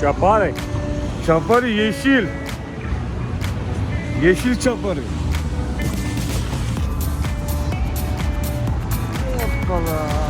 Çaparı. Çaparı yeşil. Yeşil çaparı. Hoppala.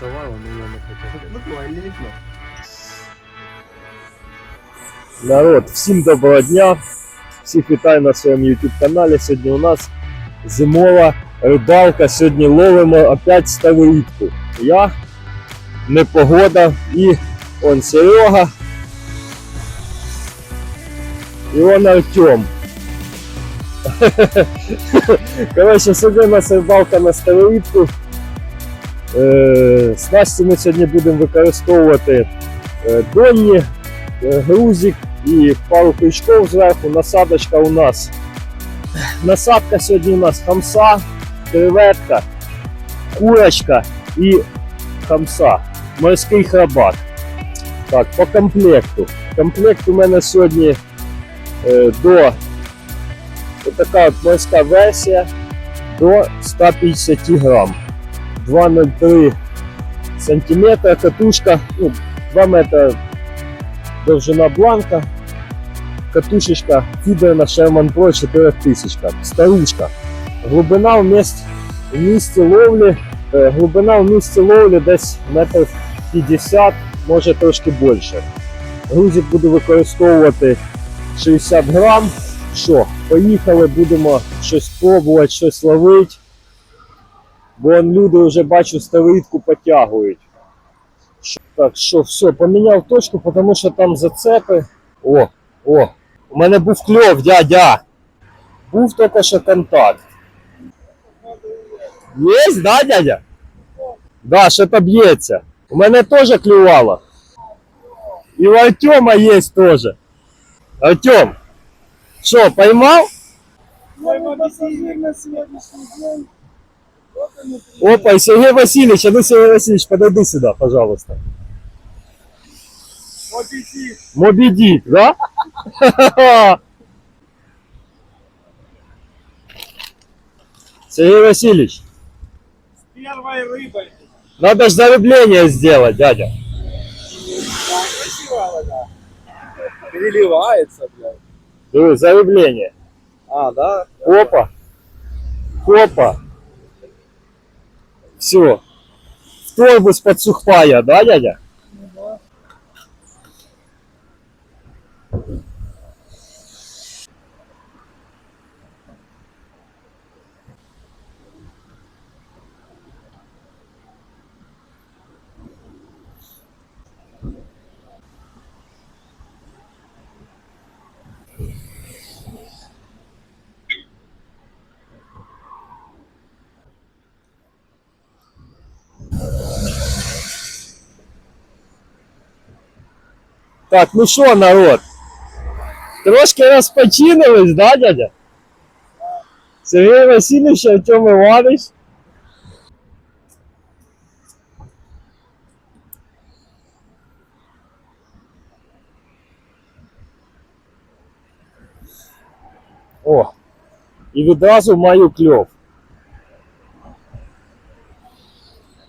Вони його не хочуть. Народ, всім доброго дня! Всіх вітаю на своєму YouTube каналі. Сьогодні у нас зимова рибалка. Сьогодні ловимо опять стару рибку. Я, непогода і он Серега. І он Артем. Коротше, сьогодні у нас рибалка на. Е, Снасті ми сьогодні будемо використовувати е, донні, е, грузик і пару крючков зверху. Насадочка у нас. Насадка сьогодні у нас хамса, креветка, курочка і хамса. Морський храбак. Так, по комплекту. Комплект у мене сьогодні е, до Отака от морська версія до 150 грам. 2,03 сантиметра, катушка, ну, 2 метра довжина бланка, катушечка фідерна Sherman Pro 4000, старушка. Глибина в місці, в місці ловлі, е, глибина в місці ловлі десь метр 50, може трошки більше. Грузик буду використовувати 60 грам. Що, поїхали, будемо щось пробувати, щось ловити. Бо он люди вже бачу старитку потягують. Що- Так, що, все, поміняв точку, тому що там зацепи. О, о, у мене був кльов, дядя. Був тільки що контакт. Є, да, дядя? Да, що-то б'ється. У мене теж клювало. І у Артема є теж. Артем, що, поймав? Мой пассажир на сегодняшний день. Опа, и Сергей Васильевич, а ну Сергей Васильевич, подойди сюда, пожалуйста. победит. Моби Дик, да? Сергей Васильевич, С первой рыбой. надо же зарубление сделать, дядя. Да. Переливается, блядь. Зарубление. А, да? Опа. Опа. Все. Торбу с-под да, дядя? Так, ну що, народ? Трошки розпочинились, да, дядя? Сергій Васильович, Артем Іванович. О, і відразу маю кльов.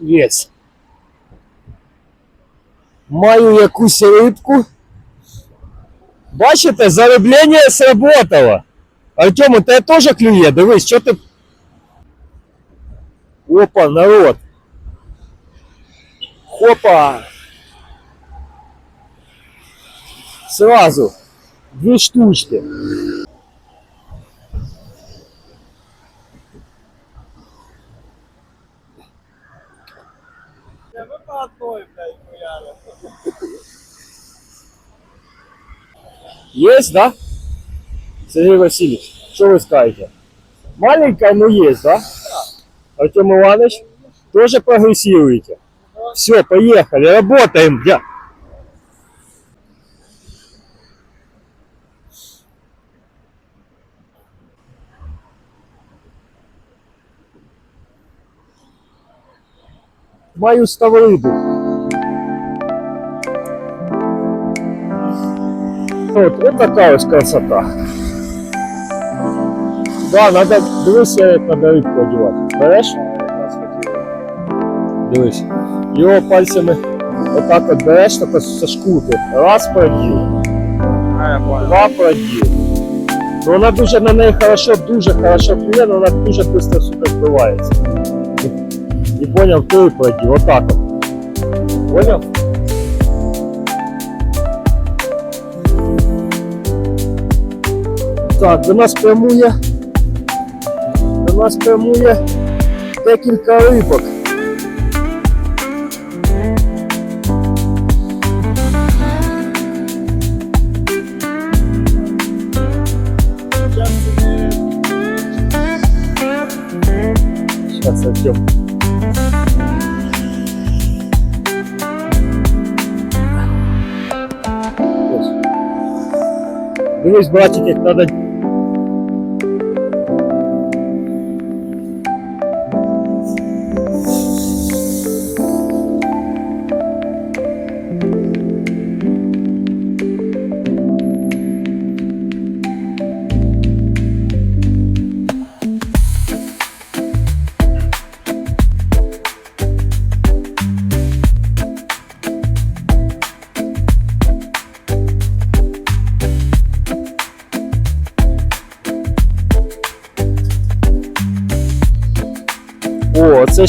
Єсть. Маю якусь рибку. Бачите, зароблення сработало. Артем, у тебе теж клює, дивись, що ти. Опа, народ. Хопа. Сразу. Дві штучки. Я вы по одной, блядь, хуяли. Есть, да? Сергей Васильевич, что вы скажете? Маленькая, но есть, да? Артем Иванович, тоже прогрессируете? Да, Все, поехали, работаем. Я... Маю ставрибу. Вот, вот такая ось красота. Да, надо, дивись, як надо рибку одівати. Береш? Дивись. Його пальцями отак от береш, так со шкурки. Раз понял. два проділ. Ну вона дуже на неї хорошо, дуже хорошо клює, але вона дуже швидко сюди вбивається. І поняв, три проділ, отак от. Поняв? Так, до нас прямує. До нас прямує декілька рибок. Сейчас Артем. Дивись, братик, як надо.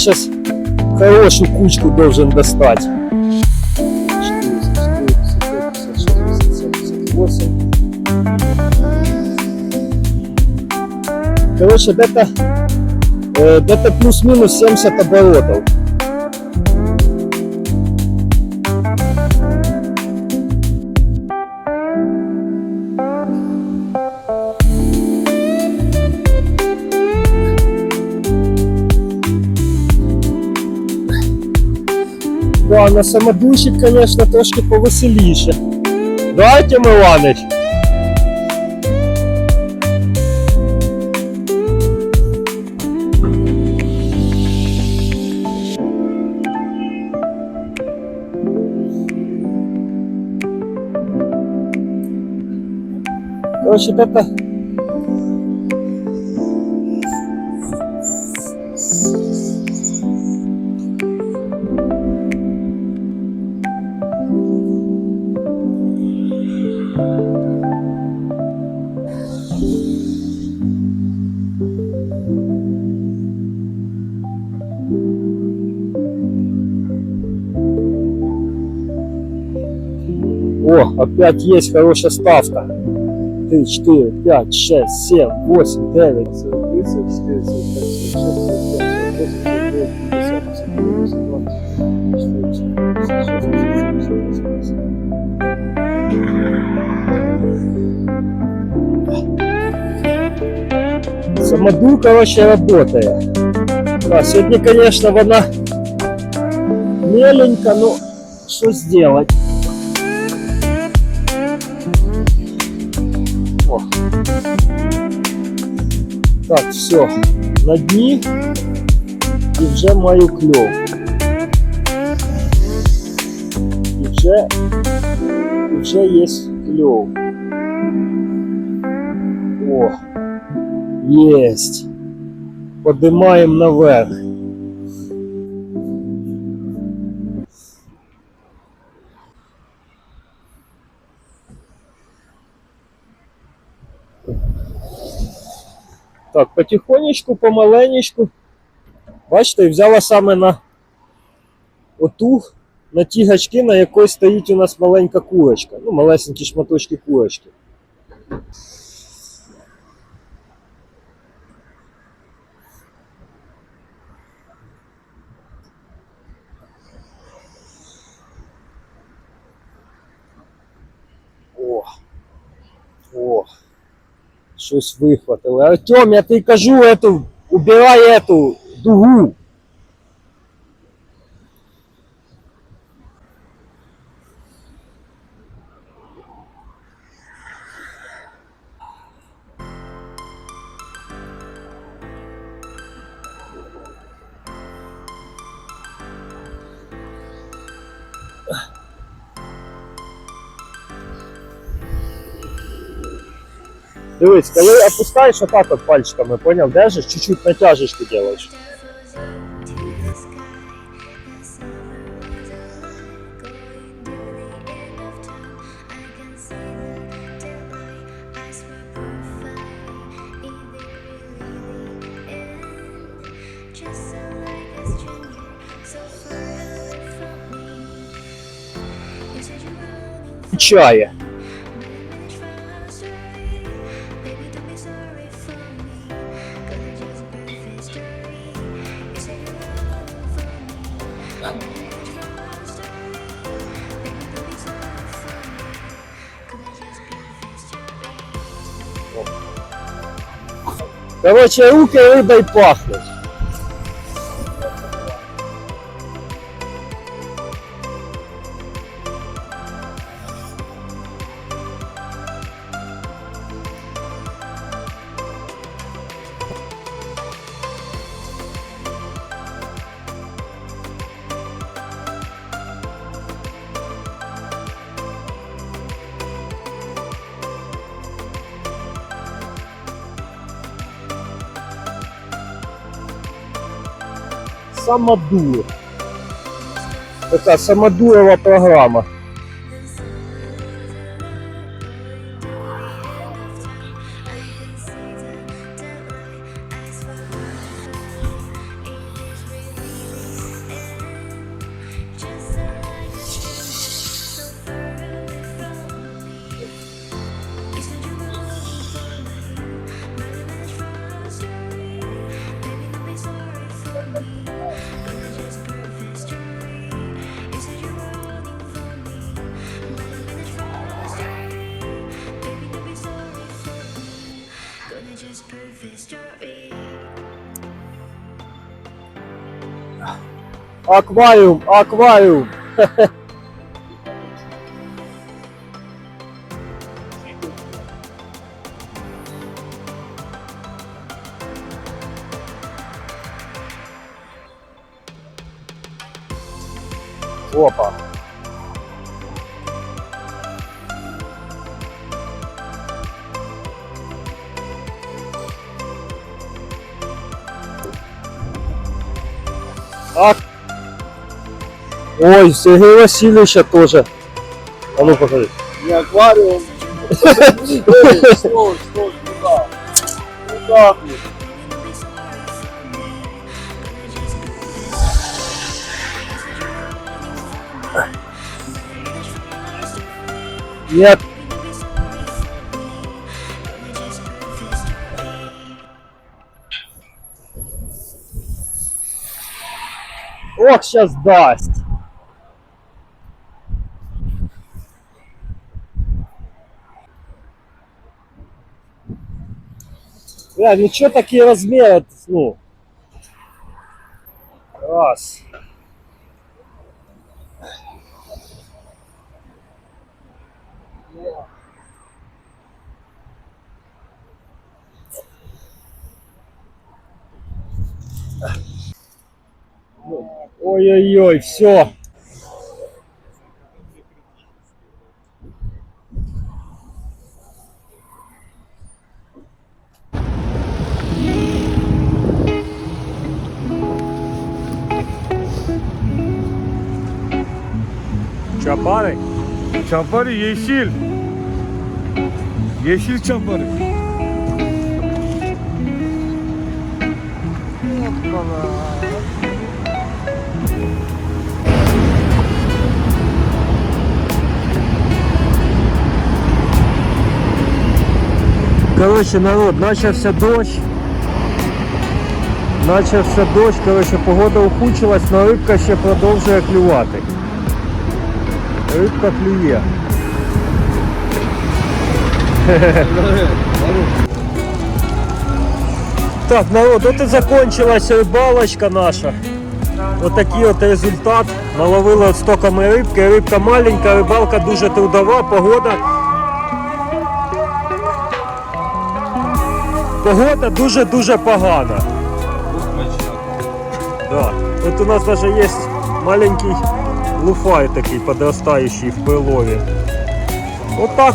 Сейчас хорошую кучку должен достать. 4, Короче, где-то э, где-то плюс-минус 70 оборотов. На самодущик, конечно, трошки повеселіше. Давайте, Іванич. Короче, это О, опять есть хорошая ставка. 3, 4, 5, 6, 7, 8, 9, 30, 4, 45, 46, 47, Самодур, короче, работает. Да, сегодня, конечно, вона меленько, но что сделать? О. Так, все, на дні і вже маю кльов. І вже, і вже є кльов. О, єсть. Подимаємо наверх. Так, потихонечку, помаленечку. Бачите, взяла саме на оту, на ті гачки, на якої стоїть у нас маленька курочка. Ну, малесенькі шматочки курочки. О. О. Щось вихватили. Артем, я тобі кажу, эту, убирай эту дугу. Дивись, коли опускаєш отак от пальчиками, понял, держиш, чуть-чуть натяжечку делаешь. Just Короче, руки рибой пахнуть. Самодур. Така самодурова програма. Акваріум, акваріум. Опа. Ак Ой, Сергей Васильевича тоже. А ну покажи. Не аквариум. Стой, стой, стой, куда? Куда? Нет. Ох, сейчас дасть. Бля, ну что такие размеры, ну? Раз. Ой-ой-ой, все. Çapari yeşil. Yeşil çapari. Коротше, народ, начався дощ. Начався дощ, коротше, погода ухудшилась, але рибка ще продовжує клювати. Рибка клює. Так, народ, от і закончилась рибалочка наша. Отакий от результат. Наловили от стоками рибки. Рибка маленька, рибалка дуже трудова, погода. Погода дуже-дуже погана. Да. От у нас даже є маленький луфай такий подростаючий в пилові. От так